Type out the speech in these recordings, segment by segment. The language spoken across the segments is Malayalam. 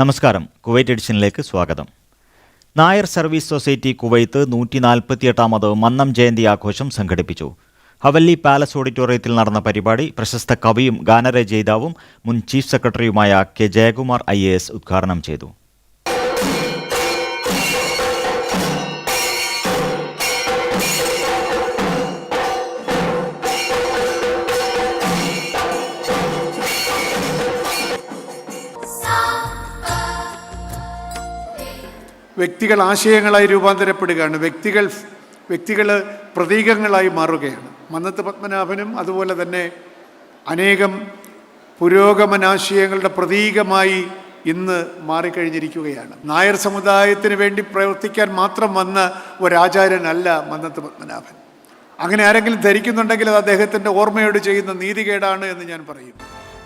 നമസ്കാരം. കുവൈറ്റ് എഡിഷനിലേക്ക് സ്വാഗതം. നായർ സർവീസ് സൊസൈറ്റി കുവൈത്ത് നൂറ്റി നാൽപ്പത്തിയെട്ടാമത് മന്നം ജയന്തി ആഘോഷം സംഘടിപ്പിച്ചു. ഹവല്ലി പാലസ് ഓഡിറ്റോറിയത്തിൽ നടന്ന പരിപാടി പ്രശസ്ത കവിയും ഗാനരചയിതാവും മുൻ ചീഫ് സെക്രട്ടറിയുമായ കെ ജയകുമാർ ഐ ഉദ്ഘാടനം ചെയ്തു. വ്യക്തികൾ ആശയങ്ങളായി രൂപാന്തരപ്പെടുകയാണ്. വ്യക്തികൾ വ്യക്തികൾ പ്രതീകങ്ങളായി മാറുകയാണ്. മന്നത്ത് പത്മനാഭനും അതുപോലെ തന്നെ അനേകം പുരോഗമനാശയങ്ങളുടെ പ്രതീകമായി ഇന്ന് മാറിക്കഴിഞ്ഞിരിക്കുകയാണ്. നായർ സമുദായത്തിന് വേണ്ടി പ്രവർത്തിക്കാൻ മാത്രം വന്ന ഒരാചാര്യനല്ല മന്നത്ത് പത്മനാഭൻ. അങ്ങനെ ആരെങ്കിലും ധരിക്കുന്നുണ്ടെങ്കിൽ അത് അദ്ദേഹത്തിന്റെ ഓർമ്മയോട് ചെയ്യുന്ന നീതികേടാണ് എന്ന് ഞാൻ പറയും.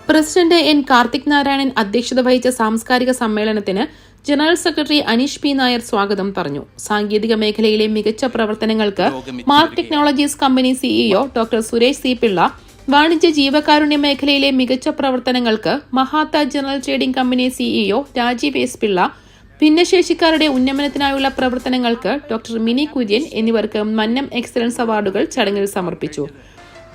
പ്രസിഡന്റ് എൻ കാർത്തിക് നാരായണൻ അധ്യക്ഷത വഹിച്ച സാംസ്കാരിക സമ്മേളനത്തിന് general secretary Aneesh P Nair സ്വാഗതം പറഞ്ഞു. സാങ്കേതിക മേഖലയിലെ മികച്ച പ്രവർത്തനങ്ങൾക്ക് Mark Technologies company CEO doctor Suresh C Pillai വാണിജ്യ ജീവകാരുണ്യ മേഖലയിലെ മികച്ച പ്രവർത്തനങ്ങൾക്ക് മഹാത്ത general trading company CEO Rajeev S Pillai ഭിന്നശേഷിക്കാരുടെ ഉന്നമനത്തിനായുള്ള പ്രവർത്തനങ്ങൾക്ക് ഡോക്ടർ മിനി കുര്യൻ എന്നിവർക്ക് മന്നം എക്സലൻസ് അവാർഡുകൾ ചടങ്ങിൽ സമർപ്പിച്ചു.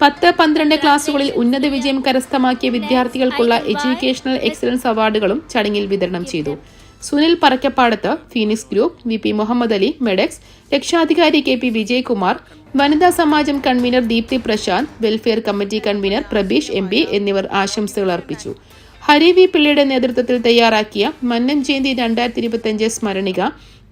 പത്ത് പന്ത്രണ്ട് ക്ലാസുകളിൽ ഉന്നത വിജയം കരസ്ഥമാക്കിയ വിദ്യാർത്ഥികൾക്കുള്ള എഡ്യൂക്കേഷണൽ എക്സലൻസ് അവാർഡുകളും ചടങ്ങിൽ വിതരണം ചെയ്തു. Sunil Parakkapadath Phoenix group V P Muhammad Ali Medex രക്ഷാധികാരി കെ പി വിജയകുമാർ വനിതാ സമാജം convener Deepthi Prashanth welfare committee convener Prabeesh M എന്നിവർ ആശംസകൾ അർപ്പിച്ചു. ഹരി വി പിള്ളയുടെ നേതൃത്വത്തിൽ തയ്യാറാക്കിയ മന്നം ജയന്തി രണ്ടായിരത്തി ഇരുപത്തിയഞ്ച് സ്മരണിക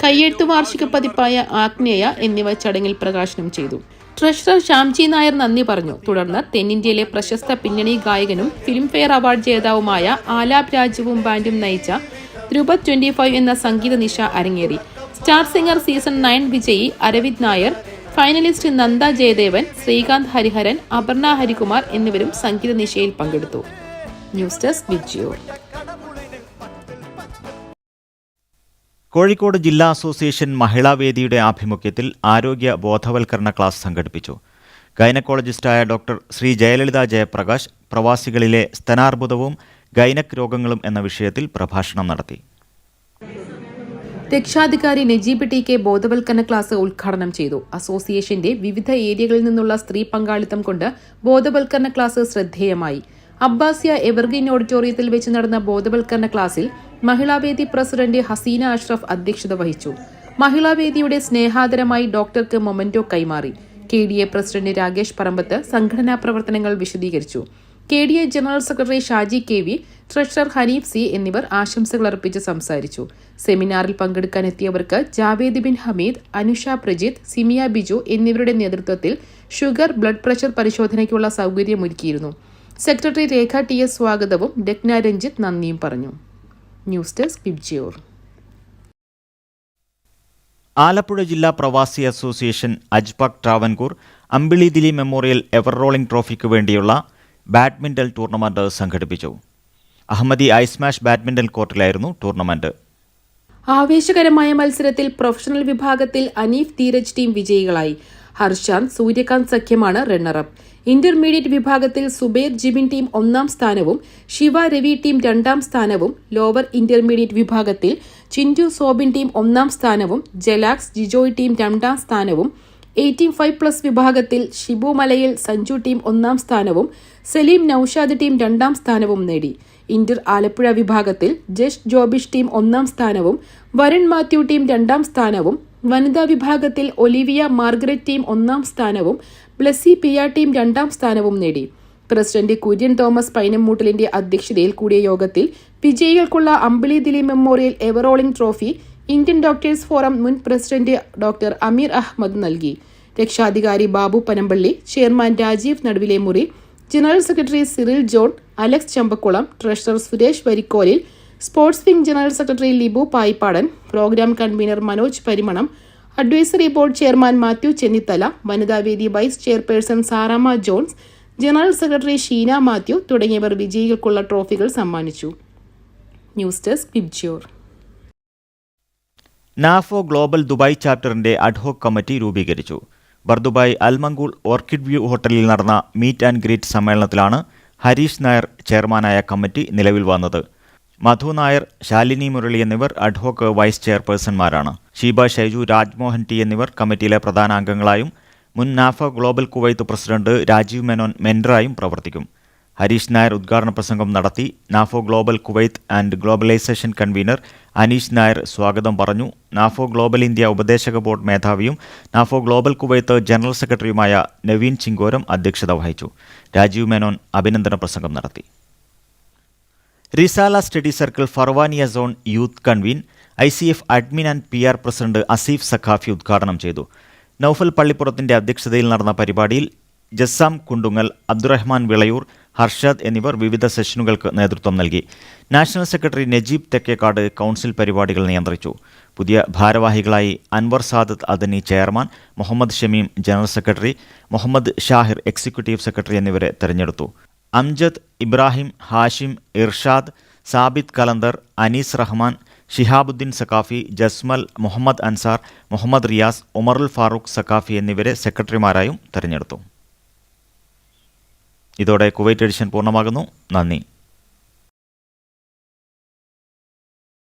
കയ്യെഴുത്തു വാർഷിക പതിപ്പായ ആഗ്നേയ എന്നിവ ചടങ്ങിൽ പ്രകാശനം ചെയ്തു. ട്രഷറർ ശ്യാംജി നായർ നന്ദി പറഞ്ഞു. തുടർന്ന് തെന്നിന്ത്യയിലെ പ്രശസ്ത പിന്നണി ഗായകനും ഫിലിംഫെയർ അവാർഡ് ജേതാവുമായ ആലാപ് രാജുവും ബാൻഡും നയിച്ച ധ്രുപത് ട്വന്റി ഫൈവ് എന്ന സംഗീത നിശ അരങ്ങേറി. സ്റ്റാർ സിംഗർ സീസൺ നയൻ വിജയി അരവിന്ദ് നായർ ഫൈനലിസ്റ്റ് നന്ദ ജയദേവൻ ശ്രീകാന്ത് ഹരിഹരൻ അപർണ ഹരികുമാർ എന്നിവരും സംഗീത നിശയിൽ പങ്കെടുത്തു. News desk വിജിയോ. കോഴിക്കോട് ജില്ലാ അസോസിയേഷൻ മഹിളാവേദിയുടെ ആഭിമുഖ്യത്തിൽ ആരോഗ്യ ബോധവൽക്കരണ ക്ലാസ് സംഘടിപ്പിച്ചു. ഗൈനക്കോളജിസ്റ്റായ ഡോക്ടർ ശ്രീ ജയലളിത ജയപ്രകാശ് പ്രവാസികളിലെ സ്തനാർബുദവും ഗൈനക് രോഗങ്ങളും എന്ന വിഷയത്തിൽ പ്രഭാഷണം നടത്തി. രക്ഷാധികാരി നജീബ് ടി കെ ബോധവൽക്കരണ ക്ലാസ് ഉദ്ഘാടനം ചെയ്തു. അസോസിയേഷന്റെ വിവിധ ഏരിയകളിൽ നിന്നുള്ള സ്ത്രീ പങ്കാളിത്തം കൊണ്ട് ബോധവൽക്കരണ ക്ലാസ് ശ്രദ്ധേയമായി. അബ്ബാസിയ എവർഗ്രീൻ ഓഡിറ്റോറിയത്തിൽ വെച്ച് നടന്ന ബോധവൽക്കരണ ക്ലാസ്സിൽ മഹിളാവേദി പ്രസിഡന്റ് ഹസീന അഷ്റഫ് അധ്യക്ഷത വഹിച്ചു. മഹിളാവേദിയുടെ സ്നേഹാദരമായി ഡോക്ടർക്ക് മൊമന്റോ കൈമാറി. K D A president Rakesh Parambath സംഘടനാ പ്രവർത്തനങ്ങൾ വിശദീകരിച്ചു. K D A general secretary Shaji K V treasurer Hanif C എന്നിവർ ആശംസകൾ അർപ്പിച്ച് സംസാരിച്ചു. സെമിനാറിൽ പങ്കെടുക്കാൻ എത്തിയവർക്ക് ജാവേദ് ബിൻ ഹമീദ് അനുഷ പ്രജിത് സിമിയ ബിജു എന്നിവരുടെ നേതൃത്വത്തിൽ ഷുഗർ ബ്ലഡ് പ്രഷർ പരിശോധനയ്ക്കുള്ള സൗകര്യമൊരുക്കിയിരുന്നു സെക്രട്ടറി രേഖ ടി എസ് സ്വാഗതവും ഡെക്ന രഞ്ജിത്ത് നന്ദിയും പറഞ്ഞു. ന്യൂസ് ഡെസ്ക് ആലപ്പുഴ ജില്ലാ പ്രവാസി association AJPAK Travancore Ambili Dili memorial ever rolling ട്രോഫിക്ക് വേണ്ടിയുള്ള ബാഡ്മിന്റൺ ടൂർണമെന്റ് സംഘടിപ്പിച്ചു. അഹമ്മദി ഐസ്മാഷ് ബാഡ്മിന്റൺ കോർട്ടിലായിരുന്നു ടൂർണമെന്റ്. ആവേശകരമായ മത്സരത്തിൽ പ്രൊഫഷണൽ വിഭാഗത്തിൽ അനീഫ് ധീരജ് ടീം വിജയികളായി. ഹർഷാന്ത് സൂര്യകാന്ത് സഖ്യമാണ് റണ്ണറപ്പ്. ഇന്റർമീഡിയറ്റ് വിഭാഗത്തിൽ സുബൈർ ജിബിൻ ടീം ഒന്നാം സ്ഥാനവും ശിവ രവി ടീം രണ്ടാം സ്ഥാനവും ലോവർ ഇന്റർമീഡിയറ്റ് വിഭാഗത്തിൽ ചിന്റു സോബിൻ ടീം ഒന്നാം സ്ഥാനവും ജലാക്സ് ജിജോയ് ടീം രണ്ടാം സ്ഥാനവും എയ്റ്റീൻ ഫൈവ് പ്ലസ് വിഭാഗത്തിൽ ഷിബു മലയിൽ സഞ്ജു ടീം ഒന്നാം സ്ഥാനവും സലീം നൌഷാദ് ടീം രണ്ടാം സ്ഥാനവും നേടി. ഇന്റർ ആലപ്പുഴ വിഭാഗത്തിൽ ജഷ് ജോബിഷ് ടീം ഒന്നാം സ്ഥാനവും വരുൺ മാത്യു ടീം രണ്ടാം സ്ഥാനവും വനിതാ വിഭാഗത്തിൽ ഒലിവിയ മാർഗരറ്റ് ടീം ഒന്നാം സ്ഥാനവും ബ്ലസി പിയ ടീം രണ്ടാം സ്ഥാനവും നേടി. പ്രസിഡന്റ് കുര്യൻ തോമസ് പൈനമ്മൂട്ടലിന്റെ അധ്യക്ഷതയിൽ കൂടിയ യോഗത്തിൽ വിജയികൾക്കുള്ള Ambili Dili memorial ever rolling trophy Indian doctors forum മുൻ പ്രസിഡന്റ് ഡോക്ടർ അമീർ അഹമ്മദ് നൽകി. രക്ഷാധികാരി ബാബു പനമ്പള്ളി ചെയർമാൻ രാജീവ് നടുവിലെ മുറി general secretary Cyril John Alex Champakulam treasurer Suresh Varikolil sports wing general secretary Libu Payippadan programme convener Manoj Parimanam advisory board chairman Mathew Chennithala വനിതാവേദി vice chairperson Sarama Johns general secretary Sheena Mathew തുടങ്ങിയവർ വിജയികൾക്കുള്ള ട്രോഫികൾ സമ്മാനിച്ചു. ന്യൂസ് ഡെസ്ക് പിബ്ജിയോർ നാഫോ ഗ്ലോബൽ ദുബായ് ചാപ്റ്ററിന്റെ അഡ്ഹോക് കമ്മിറ്റി രൂപീകരിച്ചു. ബർദുബായ് അൽമംഗൂൾ ഓർക്കിഡ് വ്യൂ ഹോട്ടലിൽ നടന്ന മീറ്റ് ആൻഡ് ഗ്രീറ്റ് സമ്മേളനത്തിലാണ് ഹരീഷ് നായർ ചെയർമാനായ കമ്മിറ്റി നിലവിൽ വന്നത്. മധു നായർ ശാലിനി മുരളി എന്നിവർ അഡ്ഹോക്ക് വൈസ് ചെയർപേഴ്സൺമാരാണ്. ഷീബ ഷൈജു രാജ്മോഹൻ ടി എന്നിവർ കമ്മിറ്റിയിലെ പ്രധാന അംഗങ്ങളായും മുൻ NAFO global Kuwait president Rajeev Menon മെൻഡറായും പ്രവർത്തിക്കും. ഹരീഷ് നായർ ഉദ്ഘാടന പ്രസംഗം നടത്തി NAFO global Kuwait and globalisation convener Aneesh Nair സ്വാഗതം പറഞ്ഞു. നാഫോ ഗ്ലോബൽ ഇന്ത്യ ഉപദേശക ബോർഡ് മേധാവിയും നാഫോ ഗ്ലോബൽ കുവൈത്ത് ജനറൽ സെക്രട്ടറിയുമായ നവീൻ ചിങ്കോരം അധ്യക്ഷത വഹിച്ചു. രാജീവ് മേനോൻ അഭിനന്ദന പ്രസംഗം നടത്തി. Risala study circle Farwaniya zone youth convene I C F admin and P R president Aseef Saqafi ഉദ്ഘാടനം ചെയ്തു. നൌഫൽ പള്ളിപ്പുറത്തിന്റെ അധ്യക്ഷതയിൽ നടന്ന പരിപാടിയിൽ ജസ്സാം കുണ്ടുങ്ങൽ അബ്ദുറഹ്മാൻ വിളയൂർ ഹർഷാദ് എന്നിവർ വിവിധ സെഷനുകൾക്ക് നേതൃത്വം നൽകി. National secretary Najeeb Thekkekkad council പരിപാടികൾ നിയന്ത്രിച്ചു. പുതിയ ഭാരവാഹികളായി Anwar Sadath Adani chairman Muhammad Shameem general secretary Muhammad Shahir executive secretary എന്നിവരെ തെരഞ്ഞെടുത്തു. അംജദ് ഇബ്രാഹിം ഹാഷിം ഇർഷാദ് സാബിത് കലന്തർ അനീസ് റഹ്മാൻ ഷിഹാബുദ്ദീൻ സക്കാഫി ജസ്മൽ മുഹമ്മദ് അൻസാർ മുഹമ്മദ് റിയാസ് ഉമറുൽ ഫാറൂഖ് സക്കാഫി എന്നിവരെ സെക്രട്ടറിമാരായും തെരഞ്ഞെടുത്തു. ഇതോടെ കുവൈറ്റ് എഡിഷൻ പൂർണമാകുന്നു. നന്ദി.